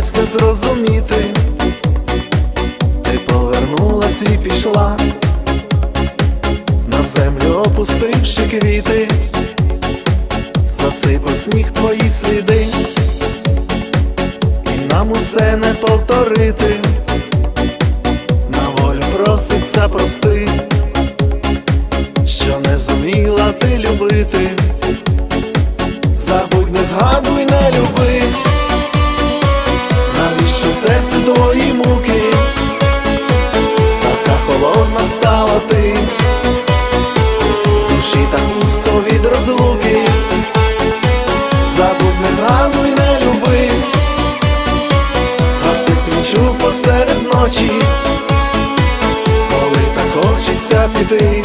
чогось не зрозуміти, ти повернулась і пішла, на землю опустивши квіти, засипав сніг твої сліди, і нам усе не повторити, на волю проситься прости, що не зуміла ти любити, забудь, не згадуй, не люби. настала ти, душі та густо від розлуки, забув не згадуй, не люби, згаси свічу посеред ночі, коли так хочеться піти.